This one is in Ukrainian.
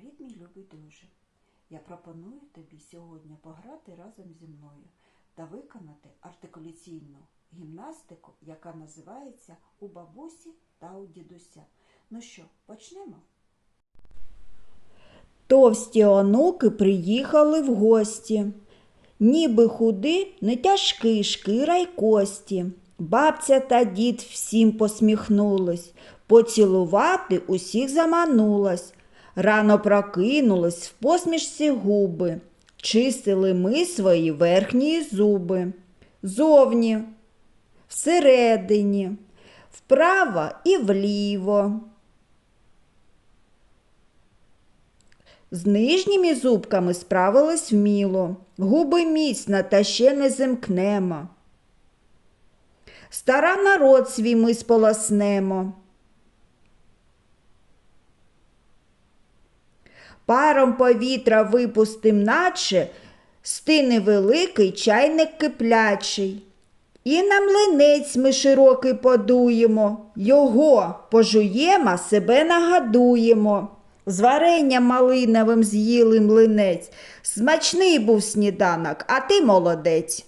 Привіт, мій любий друже! Я пропоную тобі сьогодні пограти разом зі мною та виконати артикуляційну гімнастику, яка називається У бабусі та у дідуся. Ну що, почнемо? Товсті онуки приїхали в гості. Ніби худи, не тяжкий шкіра й кості. Бабця та дід всім посміхнулись, поцілувати усіх заманулась. Рано прокинулась в посмішці губи, чистили ми свої верхні зуби. Зовні, всередині, вправо і вліво. З нижніми зубками справились вміло, губи міцно та ще не зимкнемо. Стара народ свій ми сполоснемо. Паром повітря випустим, наче стине великий чайник киплячий. І на млинець ми широкий подуємо, його пожуємо, себе нагадуємо. З варенням малиновим з'їли млинець. Смачний був сніданок, а ти молодець.